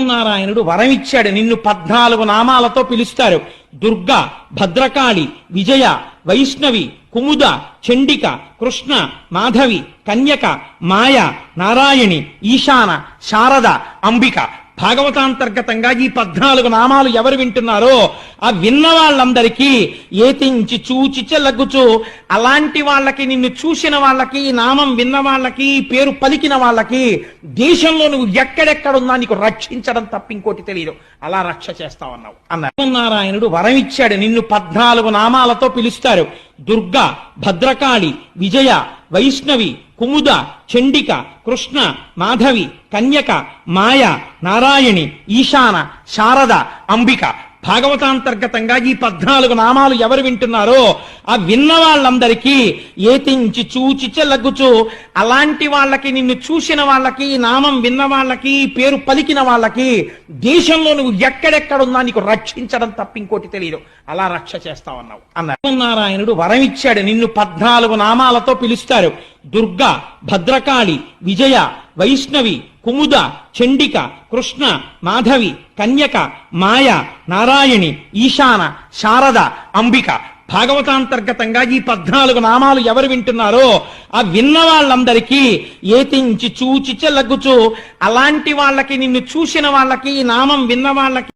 నారాయణుడు వరమిచ్చాడు. నిన్ను పద్నాలుగు నామాలతో పిలుస్తారు. దుర్గా భద్రకాళి విజయ వైష్ణవి కుముద చండిక కృష్ణ మాధవి కన్యక మాయ నారాయణి ఈశాన శారద అంబిక భాగవతాంతర్గతంగా ఈ పద్నాలుగు నామాలు ఎవరు వింటున్నారో ఆ విన్న వాళ్ళందరికీ ఏతించి చూచి చెల్లగుచు అలాంటి వాళ్ళకి నిన్ను చూసిన వాళ్ళకి నామం విన్న వాళ్ళకి పేరు పలికిన వాళ్ళకి దేశంలో నువ్వు ఎక్కడెక్కడున్నా నీకు రక్షించడం తప్ప ఇంకోటి తెలియదు. అలా రక్ష చేస్తావన్నావు. అన్నారు. నారాయణుడు వరం ఇచ్చాడు. నిన్ను పద్నాలుగు నామాలతో పిలుస్తారు. దుర్గా భద్రకాళి విజయ వైష్ణవి కుముద చండిక కృష్ణ మాధవి కన్యక మాయ నారాయణి ఈశాన శారద అంబిక భాగవతాంతర్గతంగా ఈ పద్నాలుగు నామాలు ఎవరు వింటున్నారో ఆ విన్న వాళ్ళందరికీ ఏతించి చూచి చెల్లగుచు అలాంటి వాళ్ళకి నిన్ను చూసిన వాళ్ళకి నామం విన్న వాళ్ళకి పేరు పలికిన వాళ్ళకి దేశంలో నువ్వు ఎక్కడెక్కడున్నా నీకు రక్షించడం తప్ప ఇంకోటి తెలియదు అలా రక్ష చేస్తావన్నావు. అన్నారు నారాయణుడు వరం ఇచ్చాడు. నిన్ను పద్నాలుగు నామాలతో పిలుస్తారు. దుర్గా భద్రకాళి విజయ వైష్ణవి కుముద చండిక కృష్ణ మాధవి కన్యక మాయ నారాయణి ఈశాన శారద అంబిక. భాగవతాంతర్గతంగా ఈ పద్నాలుగు నామాలు ఎవరు వింటున్నారో ఆ విన్న వాళ్ళందరికీ ఏతించి చూచి చెల్లగుచు అలాంటి వాళ్ళకి నిన్ను చూసిన వాళ్ళకి ఈ నామం విన్న వాళ్ళకి